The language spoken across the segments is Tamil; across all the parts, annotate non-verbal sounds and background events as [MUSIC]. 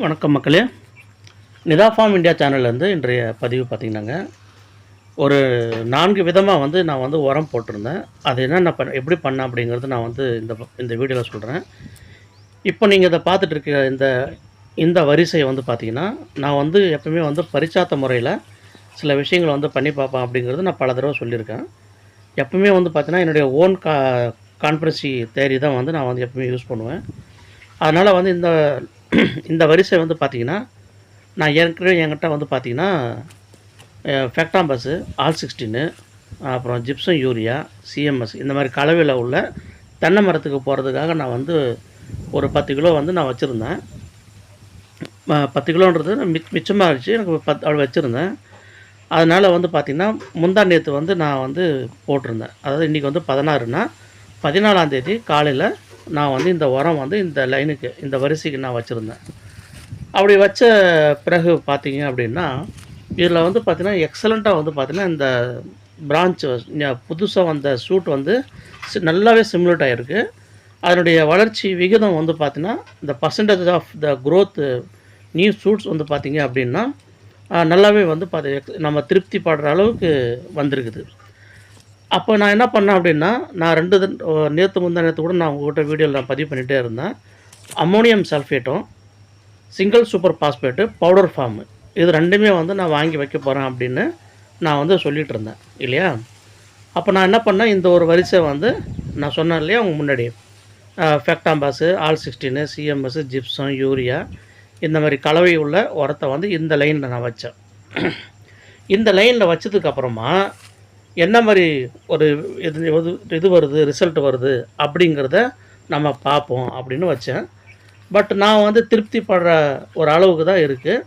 வணக்கம் மக்களே. நிதா ஃபார்ம் இந்தியா சேனல்லேருந்து இன்றைய பதிவு பார்த்திங்கன்னாங்க. ஒரு நான்கு விதமாக வந்து நான் வந்து உரம் போட்டிருந்தேன். அது என்னென்ன பண்ண எப்படி பண்ணேன் அப்படிங்கிறது நான் வந்து இந்த இந்த வீடியோவில் சொல்கிறேன் இப்போ நீங்கள் இதை பார்த்துட்டு இருக்க இந்த இந்த வரிசையை வந்து பார்த்தீங்கன்னா நான் வந்து எப்பவுமே வந்து பரிச்சாத்த முறையில் சில விஷயங்களை வந்து பண்ணி பார்ப்பேன் அப்படிங்கிறது நான் பல தடவை சொல்லியிருக்கேன். எப்பவுமே வந்து பார்த்தீங்கன்னா என்னுடைய ஓன் கா கான்ஃபரன்சி தேரி தான் வந்து நான் வந்து எப்பவுமே யூஸ் பண்ணுவேன். அதனால் வந்து இந்த [CLEARS THROAT] இந்த வரிசை வந்து பார்த்திங்கன்னா நான் ஏற்கனவே என்கிட்ட வந்து பார்த்திங்கன்னா ஃபேக்டாம்பஸ்ஸு ஆல் சிக்ஸ்டீனு அப்புறம் ஜிப்சம் யூரியா சிஎம்எஸ் இந்த மாதிரி கலவையில் உள்ள தென்னை மரத்துக்கு போகிறதுக்காக நான் வந்து ஒரு பத்து கிலோ வந்து நான் வச்சுருந்தேன். பத்து கிலோன்றது மிச் மிச்சமாக இருந்துச்சு. எனக்கு பத் அவ்வளோ வச்சுருந்தேன். அதனால் வந்து பார்த்திங்கன்னா முந்தா நேற்று வந்து நான் வந்து போட்டிருந்தேன். அதாவது இன்றைக்கி வந்து பதினாறுனா பதினாலாம் தேதி காலையில் நான் வந்து இந்த உரம் வந்து இந்த லைனுக்கு இந்த வரிசைக்கு நான் வச்சுருந்தேன். அப்படி வச்ச பிறகு பார்த்தீங்க அப்படின்னா இதில் வந்து பார்த்திங்கன்னா எக்ஸலண்ட்டாக வந்து பார்த்திங்கன்னா இந்த பிரான்ச் புதுசாக வந்த சூட் வந்து சி- நல்லாவே சிமுலேட் ஆகிருக்கு அதனுடைய வளர்ச்சி விகிதம் வந்து பார்த்திங்கன்னா இந்த percentage of the growth new shoots வந்து பார்த்திங்க அப்படின்னா நல்லாவே வந்து பார்த்து நம்ம திருப்தி படுற அளவுக்கு வந்திருக்குது. அப்போ நான் என்ன பண்ணேன் அப்படின்னா நான் ரெண்டு நேற்று முந்தா நேற்று கூட நான் உங்கள்கிட்ட வீடியோவில் நான் பதிவு பண்ணிகிட்டே இருந்தேன். Ammonium சல்ஃபேட்டும் single super phosphate powder form. இது ரெண்டுமே வந்து நான் வாங்கி வைக்க போகிறேன் அப்படின்னு நான் வந்து சொல்லிகிட்டு இருந்தேன். இல்லையா? அப்போ நான் என்ன பண்ணேன் இந்த ஒரு வரிசை வந்து நான் சொன்னேன் இல்லையா அவங்க முன்னாடி. Factamfos all sixteen C M S gypsum urea இந்த மாதிரி கலவை உள்ள உரத்தை வந்து இந்த லைனில் நான் வச்சேன். இந்த லைனில் வச்சதுக்கப்புறமா என்ன மாதிரி ஒரு இது இது- இது வருது ரிசல்ட் வருது அப்படிங்கிறத நம்ம பார்ப்போம் அப்படின்னு வச்சேன். பட் நான் வந்து திருப்தி படுற ஒரு அளவுக்கு தான் இருக்குது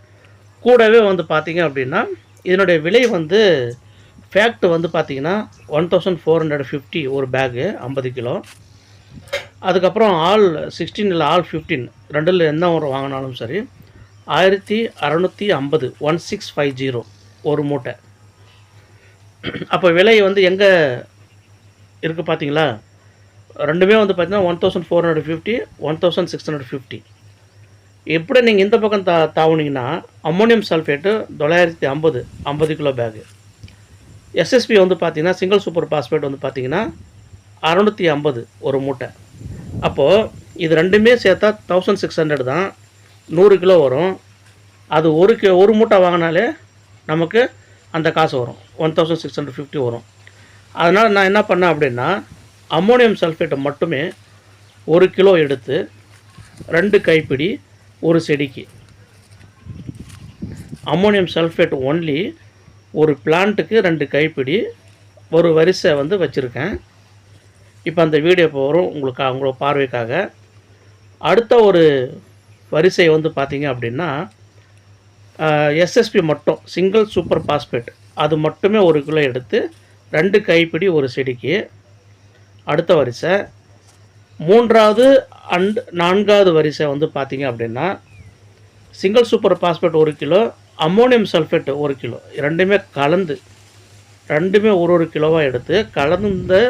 கூடவே வந்து பார்த்திங்க அப்படின்னா இதனுடைய விலை வந்து ஃபேக்ட் வந்து பார்த்திங்கன்னா one thousand four hundred fifty ஒரு பேகு ஐம்பது கிலோ. அதுக்கப்புறம் ஆல் சிக்ஸ்டீன் இல்லை ஆல் ஃபிஃப்டீன் ரெண்டில் என்ன ஒரு வாங்கினாலும் சரி ஆயிரத்தி அறநூற்றி ஐம்பது ஒன் சிக்ஸ் ஃபைவ் ஜீரோ ஒரு மூட்டை. அப்போ விலை வந்து எங்கே இருக்குது பார்த்தீங்களா ரெண்டுமே வந்து பார்த்தீங்கன்னா one thousand four hundred fifty one thousand six hundred fifty எப்படி நீங்கள் இந்த பக்கம் தா தாவுனீங்கன்னா அம்மோனியம் சல்ஃபேட்டு தொள்ளாயிரத்தி ஐம்பது ஐம்பது கிலோ பேகு எஸ்எஸ்பி வந்து பார்த்தீங்கன்னா சிங்கிள் சூப்பர் பாஸ்பேட் வந்து பார்த்தீங்கன்னா அறநூற்றி ஐம்பது ஒரு மூட்டை. அப்போது இது ரெண்டுமே சேர்த்தா தௌசண்ட் சிக்ஸ் ஹண்ட்ரட் தான். நூறு கிலோ வரும். அது ஒரு கி ஒரு மூட்டை வாங்கினாலே நமக்கு அந்த காசு வரும். One thousand six hundred fifty வரும். அதனால் நான் என்ன பண்ணேன் அப்படின்னா அம்மோனியம் சல்ஃபேட்டை மட்டுமே ஒரு கிலோ எடுத்து ரெண்டு கைப்பிடி ஒரு செடிக்கு. அம்மோனியம் சல்ஃபேட் ஒன்லி ஒரு பிளான்ட்டுக்கு ரெண்டு கைப்பிடி ஒரு வரிசை வந்து வச்சுருக்கேன். இப்போ அந்த வீடியோ இப்போ வரும். உங்களுக்கு உங்களோட பார்வைக்காக. அடுத்த ஒரு வரிசை வந்து பார்த்திங்க அப்படின்னா எஸ்எஸ்பி மட்டும் சிங்கிள் சூப்பர் பாஸ்பேட் அது மட்டுமே ஒரு கிலோ எடுத்து ரெண்டு கைப்பிடி ஒரு செடிக்கு. அடுத்த வரிசை. மூன்றாவது அண்ட் நான்காவது வரிசை வந்து பார்த்தீங்க அப்படின்னா சிங்கிள் சூப்பர் பாஸ்பேட் ஒரு கிலோ அம்மோனியம் சல்ஃபேட் ஒரு கிலோ. ரெண்டுமே கலந்து ரெண்டுமே ஒரு ஒரு கிலோவாக எடுத்து கலந்து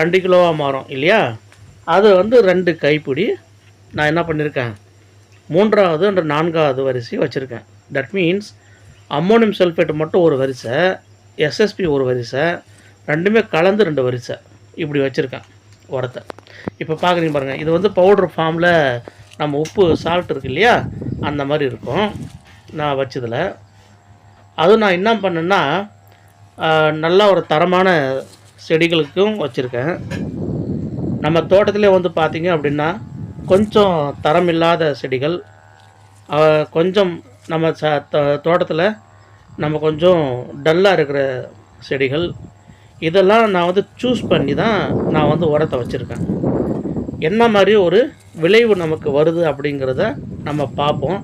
ரெண்டு கிலோவாக மாறும் இல்லையா? அது வந்து ரெண்டு கைப்பிடி. நான் என்ன பண்ணியிருக்கேன் மூன்றாவது அண்ட் நான்காவது வரிசை வச்சுருக்கேன். தட் மீன்ஸ் அம்மோனியம் சல்ஃபேட் மட்டும் ஒரு வரிசை எஸ்எஸ்பி ஒரு வரிசை ரெண்டுமே கலந்து ரெண்டு வரிசை. இப்படி வச்சுருக்கேன் உரத்தை. இப்போ பார்க்குறீங்க பாருங்கள் இது வந்து பவுடர் ஃபார்மில் நம்ம உப்பு சால்ட் இருக்கு இல்லையா? அந்த மாதிரி இருக்கும். நான் வச்சதில். அதுவும் நான் என்ன பண்ணேன்னா நல்லா ஒரு தரமான செடிகளுக்கும் வச்சுருக்கேன். நம்ம தோட்டத்திலே வந்து பார்த்திங்க அப்படின்னா கொஞ்சம் தரம் இல்லாத செடிகள் கொஞ்சம் நம்ம ச தோட்டத்தில் நம்ம கொஞ்சம் டல்லாக இருக்கிற செடிகள் இதெல்லாம் நான் வந்து சூஸ் பண்ணி தான் நான் வந்து உரத்தை வச்சுருக்கேன். என்ன மாதிரி ஒரு விளைவு நமக்கு வருது அப்படிங்கிறத நம்ம பார்ப்போம்.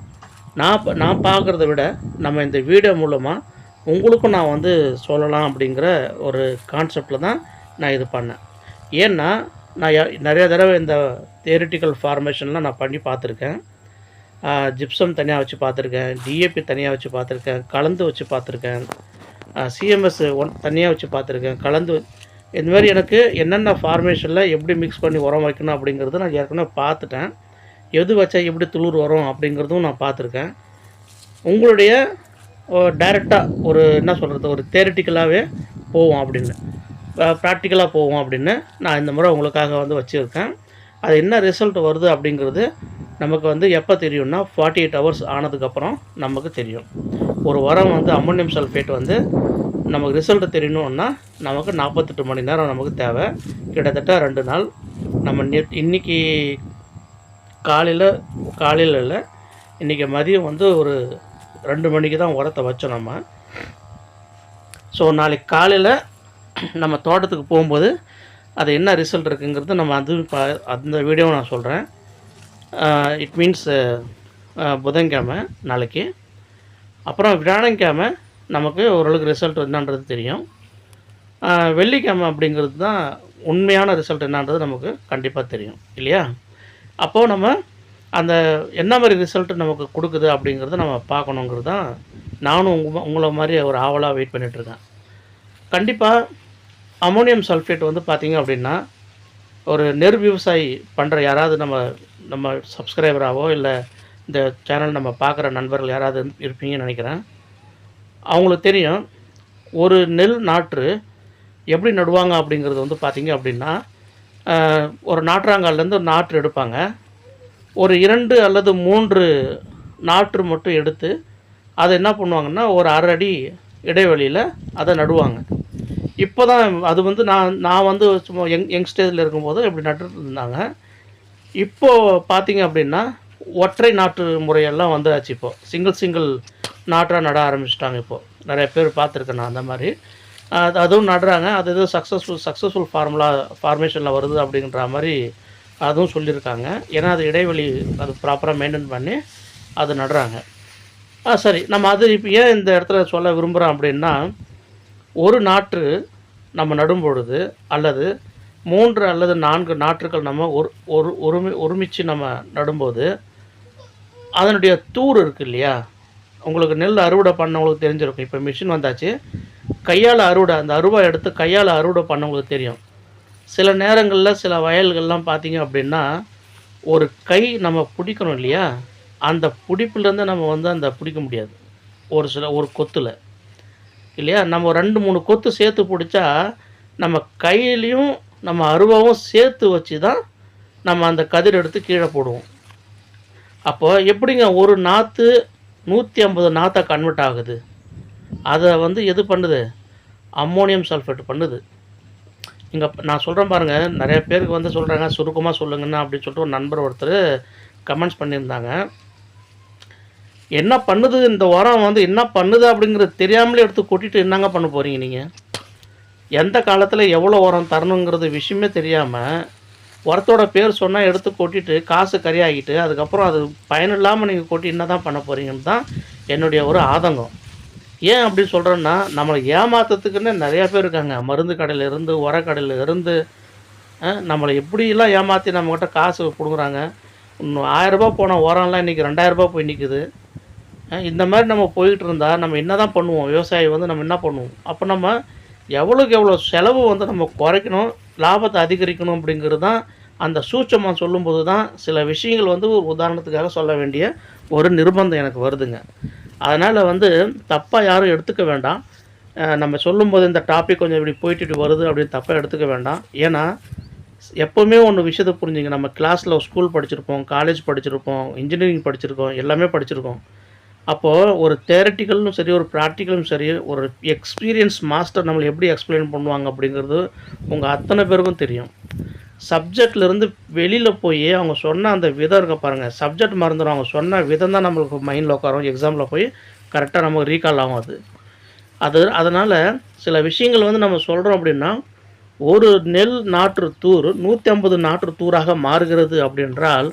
நான் நான் பார்க்குறத விட நம்ம இந்த வீடியோ மூலமாக உங்களுக்கும் நான் வந்து சொல்லலாம் அப்படிங்கிற ஒரு கான்செப்டில் தான் நான் இது பண்ணேன். ஏன்னா நான் நிறைய தடவை இந்த தியரிட்டிக்கல் ஃபார்மேஷன்லாம் நான் பண்ணி பார்த்துருக்கேன். ஜிப்சம் தனியாக வச்சு பார்த்துருக்கேன். டிஏபி தனியாக வச்சு பார்த்துருக்கேன். கலந்து வச்சு பார்த்துருக்கேன். சிஎம்எஸ் ஒன் தனியாக வச்சு பார்த்துருக்கேன். கலந்து இந்த மாதிரி எனக்கு என்னென்ன ஃபார்மேஷனில் எப்படி மிக்ஸ் பண்ணி உரம் வைக்கணும் அப்படிங்கிறது நான் ஏற்கனவே பார்த்துட்டேன். எது வச்சா எப்படி துளிர் வரும் அப்படிங்கிறதும் நான் பார்த்துருக்கேன். உங்களுடைய டைரெக்டாக ஒரு என்ன சொல்கிறது ஒரு தேரட்டிக்கலாகவே போவோம் அப்படின்னு. ப்ராக்டிக்கலாக போவோம் அப்படின்னு நான் இந்த முறை உங்களுக்காக வந்து வச்சுருக்கேன். அது என்ன ரிசல்ட் வருது அப்படிங்கிறது நமக்கு வந்து எப்போ தெரியும்னா ஃபார்ட்டி எயிட் ஹவர்ஸ் ஆனதுக்கப்புறம் நமக்கு தெரியும். ஒரு உரம் வந்து அம்மோனியம் சல்ஃபேட் வந்து நமக்கு ரிசல்ட் தெரியணும்னா நமக்கு நாற்பத்தெட்டு மணி நேரம் நமக்கு தேவை. கிட்டத்தட்ட ரெண்டு நாள் நம்ம நே இன்றைக்கி காலையில் காலையில் இல்லை இன்றைக்கி மதியம் வந்து ஒரு ரெண்டு மணிக்கு தான் உரத்தை வச்சோம் நம்ம. ஸோ நாளைக்கு காலையில் நம்ம தோட்டத்துக்கு போகும்போது அது என்ன ரிசல்ட் இருக்குங்கிறது நம்ம அது பா அந்த வீடியோவை நான் சொல்கிறேன் இட் மீன்ஸ் புதன்கிழமை நாளைக்கு. அப்புறம் வியாழக்கிழமை நமக்கு ஓரளவுக்கு ரிசல்ட் என்னன்றது தெரியும். வெள்ளிக்கிழமை அப்படிங்கிறது தான் உண்மையான ரிசல்ட் என்னன்றது நமக்கு கண்டிப்பாக தெரியும். இல்லையா? அப்போது நம்ம அந்த என்ன மாதிரி ரிசல்ட் நமக்கு கொடுக்குது அப்படிங்கிறத நம்ம பார்க்கணுங்கிறது தான் நானும் உங்க உங்களை மாதிரி ஒரு ஆவலாக வெயிட் பண்ணிகிட்ருக்கேன் கண்டிப்பாக அமோனியம் சல்ஃபேட் வந்து பார்த்திங்க அப்படின்னா ஒரு நெர் விவசாயி பண்ணுற யாராவது நம்ம நம்ம சப்ஸ்கிரைபராகவோ இல்லை இந்த சேனல் நம்ம பார்க்குற நண்பர்கள் யாராவது இருப்பீங்கன்னு நினைக்கிறேன். அவங்களுக்கு தெரியும் ஒரு நெல் நாற்று எப்படி நடுவாங்க அப்படிங்கிறது வந்து பார்த்தீங்க அப்படின்னா ஒரு நாற்றாங்கால்லேருந்து ஒரு நாற்று எடுப்பாங்க. ஒரு இரண்டு அல்லது மூன்று நாற்று மட்டும் எடுத்து அதை என்ன பண்ணுவாங்கன்னா ஒரு அரை அடி இடைவெளியில் அதை நடுவாங்க. இப்போ தான் அது வந்து நான் நான் வந்து சும்மா யங் யங் ஸ்டேஜில் இருக்கும்போது இப்படி நட்டுருந்தாங்க இருந்தாங்க. இப்போது பார்த்தீங்க அப்படின்னா ஒற்றை நாற்று முறையெல்லாம் வந்தாச்சு இப்போது சிங்கிள் சிங்கிள் நாற்றாக நட ஆரம்பிச்சிட்டாங்க இப்போது நிறைய பேர் பார்த்துருக்கேன் நான் அந்த மாதிரி. அது அதுவும் நடுறாங்க. அது எதுவும் சக்ஸஸ்ஃபுல் சக்ஸஸ்ஃபுல் ஃபார்முலா ஃபார்மேஷனில் வருது அப்படின்ற மாதிரி அதுவும் சொல்லியிருக்காங்க. ஏன்னா அது இடைவெளி அது ப்ராப்பராக மெயின்டைன் பண்ணி அது நடுறாங்க. ஆ சரி. நம்ம அது இப்போ ஏன் இந்த இடத்துல சொல்ல விரும்புகிறோம் அப்படின்னா ஒரு நாற்று நம்ம நடும் பொழுது அல்லது மூன்று அல்லது நான்கு நாற்றுகள் நம்ம ஒரு ஒரு ஒருமி ஒருமிச்சு நம்ம நடும்போது அதனுடைய தூர் இருக்கு இல்லையா? உங்களுக்கு நெல் அறுவடை பண்ணவங்களுக்கு தெரிஞ்சிருக்கும். இப்போ மிஷின் வந்தாச்சு. கையால் அறுவடை அந்த அருவா எடுத்து கையால் அறுவடை பண்ணவங்களுக்கு தெரியும். சில நேரங்களில் சில வயல்கள்லாம் பார்த்தீங்க அப்படின்னா ஒரு கை நம்ம பிடிக்கணும் இல்லையா? அந்த பிடிப்புலேருந்து நம்ம வந்து அந்த பிடிக்க முடியாது. ஒரு சில ஒரு கொத்தில். இல்லையா? நம்ம ரெண்டு மூணு கொத்து சேர்த்து பிடிச்சா நம்ம கையிலையும் நம்ம அருவாவும் சேர்த்து வச்சு தான் நம்ம அந்த கதிர் எடுத்து கீழே போடுவோம். அப்போ எப்படிங்க ஒரு நாற்று நூற்றி ஐம்பது நாற்றை கன்வெர்ட் ஆகுது? அதை வந்து எது பண்ணுது? அம்மோனியம் சல்ஃபேட் பண்ணுது. இங்கே நான் சொல்கிறேன் பாருங்கள் நிறைய பேருக்கு வந்து சொல்கிறாங்க சுருக்கமாக சொல்லுங்கண்ணா அப்படின்னு சொல்லிட்டு ஒரு நண்பர் ஒருத்தர் கமெண்ட்ஸ் பண்ணியிருந்தாங்க. என்ன பண்ணுது? இந்த உரம் வந்து என்ன பண்ணுது அப்படிங்கிறது தெரியாமலே எடுத்து கொட்டிட்டு என்னங்க பண்ண போகிறீங்க நீங்கள் எந்த காலத்தில் எவ்வளோ உரம் தரணுங்கிறது விஷயமே தெரியாமல் உரத்தோட பேர் சொன்னால் எடுத்து கொட்டிட்டு காசு கரியாகிட்டு அதுக்கப்புறம் அது பயனில்லாமல் நீங்கள் கொட்டி என்ன தான் பண்ண போகிறீங்கன்னு தான் என்னுடைய ஒரு ஆதங்கம். ஏன் அப்படி சொல்கிறேன்னா நம்மளை ஏமாத்துறதுக்குன்னு நிறையா பேர் இருக்காங்க. மருந்து கடையில் இருந்து உரக்கடையில் இருந்து நம்மளை எப்படியெல்லாம் ஏமாற்றி நம்மக்கிட்ட காசு கொடுக்குறாங்க? இன்னும் ஆயிரரூபா போன உரம்லாம் இன்றைக்கி ரெண்டாயிரரூபா போய் நிற்குது இந்த மாதிரி நம்ம போயிட்டு இருந்தால் நம்ம என்ன தான் பண்ணுவோம்? விவசாயி வந்து நம்ம என்ன பண்ணுவோம்? அப்போ நம்ம எவ்வளோக்கு எவ்வளோ செலவு வந்து நம்ம குறைக்கணும் லாபத்தை அதிகரிக்கணும் அப்படிங்கிறது தான் அந்த சூட்சமாக சொல்லும்போது தான் சில விஷயங்கள் வந்து ஒரு உதாரணத்துக்காக சொல்ல வேண்டிய ஒரு நிர்பந்தம் எனக்கு வருதுங்க. அதனால் வந்து தப்பாக யாரும் எடுத்துக்க வேண்டாம். நம்ம சொல்லும்போது இந்த டாபிக் கொஞ்சம் இப்படி போயிட்டு வருது அப்படின்னு தப்பாக எடுத்துக்க வேண்டாம். ஏன்னா எப்போவுமே ஒன்று விஷயத்தை புரிஞ்சுங்க. நம்ம கிளாஸில் ஸ்கூல் படிச்சிருப்போம் காலேஜ் படிச்சிருப்போம் இன்ஜினியரிங் படிச்சிருக்கோம் எல்லாமே படிச்சிருக்கோம். அப்போது ஒரு தேரட்டிக்கலும் சரி ஒரு ப்ராக்டிக்கலும் சரி ஒரு எக்ஸ்பீரியன்ஸ் மாஸ்டர் நம்மளை எப்படி எக்ஸ்பிளைன் பண்ணுவாங்க அப்படிங்கிறது உங்கள் அத்தனை பேருக்கும் தெரியும். சப்ஜெக்ட்லேருந்து வெளியில் போய் அவங்க சொன்ன அந்த விதம் இருக்க பாருங்கள் சப்ஜெக்ட் மறந்துடும் அவங்க சொன்ன விதம் தான் நம்மளுக்கு மைண்டில் உட்காரும். எக்ஸாமில் போய் கரெக்டாக நமக்கு ரீகால் ஆகும் அது. அது அதனால் சில விஷயங்கள் வந்து நம்ம சொல்கிறோம் அப்படின்னா ஒரு நெல் நாற்று தூர் நூற்றி ஐம்பது நாற்று தூராக மாறுகிறது அப்படின்றால்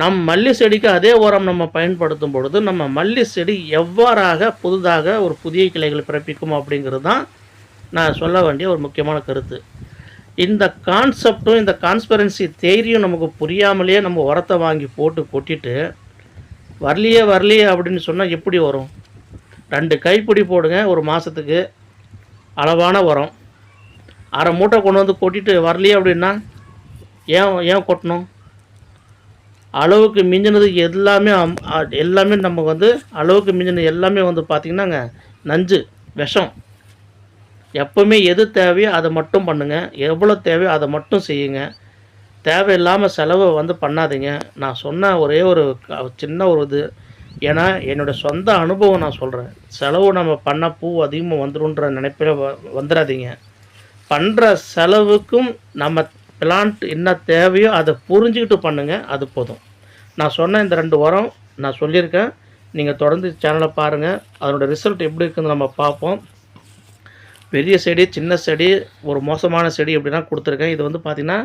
நம் மல்லி செடிக்கு அதே உரம் நம்ம பயன்படுத்தும் பொழுது நம்ம மல்லி செடி எவ்வாறாக புதிதாக ஒரு புதிய கிளைகளை பிறப்பிக்கும் அப்படிங்கிறது தான் நான் சொல்ல வேண்டிய ஒரு முக்கியமான கருத்து. இந்த கான்செப்டும் இந்த கான்ஸ்பரன்சி தேரியும் நமக்கு புரியாமலேயே நம்ம உரத்தை வாங்கி போட்டு கொட்டிட்டு வரலையே வரலையே அப்படின்னு சொன்னால் எப்படி வரும்? ரெண்டு கைப்பிடி போடுங்க ஒரு மாதத்துக்கு அளவான உரம். அரை மூட்டை கொண்டு வந்து கொட்டிட்டு வரலையே அப்படின்னா ஏன் ஏன் கொட்டணும்? அளவுக்கு மிஞ்சினது எல்லாமே அம்- எல்லாமே நமக்கு வந்து அளவுக்கு மிஞ்சினது எல்லாமே வந்து பார்த்திங்கன்னாங்க நஞ்சு விஷம். எப்போவுமே எது தேவையோ அதை மட்டும் பண்ணுங்கள் எவ்வளோ தேவையோ அதை மட்டும் செய்யுங்க. தேவையில்லாமல் செலவை வந்து பண்ணாதீங்க. நான் சொன்ன ஒரே ஒரு சின்ன ஒரு இது. ஏன்னா என்னோடய சொந்த அனுபவம் நான் சொல்கிறேன் செலவு நம்ம பண்ண பூ அதிகமாக வந்துருன்ற நினைப்பில் வ வந்துடாதீங்க பண்ணுற செலவுக்கும் நம்ம பிளான்ட் என்ன தேவையோ அதை புரிஞ்சுக்கிட்டு பண்ணுங்கள் அது போதும். நான் சொன்ன இந்த ரெண்டு உரம் நான் சொல்லியிருக்கேன். நீங்கள் தொடர்ந்து சேனலை பாருங்கள் அதனோட ரிசல்ட் எப்படி இருக்குதுன்னு நம்ம பார்ப்போம். பெரிய செடி சின்ன செடி ஒரு மோசமான செடி எப்படின்னா கொடுத்துருக்கேன். இது வந்து பார்த்திங்கன்னா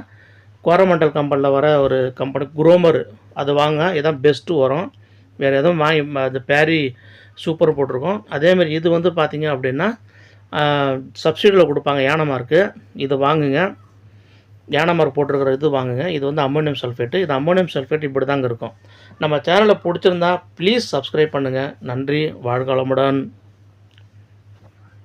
கோரமண்டல் கம்பெனியில் வர ஒரு கம்பெனி குரோமர் அது வாங்க இதான் பெஸ்ட்டு உரம். வேறு எதுவும் வாங்கி அது பேரி சூப்பர் போட்டிருக்கோம். அதேமாரி இது வந்து பார்த்திங்க அப்படின்னா சப்சிடியில் கொடுப்பாங்க யானமார்க்கு இது வாங்குங்க. யானமார்க் போட்டிருக்கிற இது வாங்குங்க. இது வந்து அம்மோனியம் சல்ஃபேட்டு இது அம்மோனியம் சல்ஃபேட் இப்படி தாங்க இருக்கும். நம்ம சேனலை பிடிச்சிருந்தா ப்ளீஸ் சப்ஸ்கிரைப் பண்ணுங்கள் நன்றி. வாழ்காலமுடன்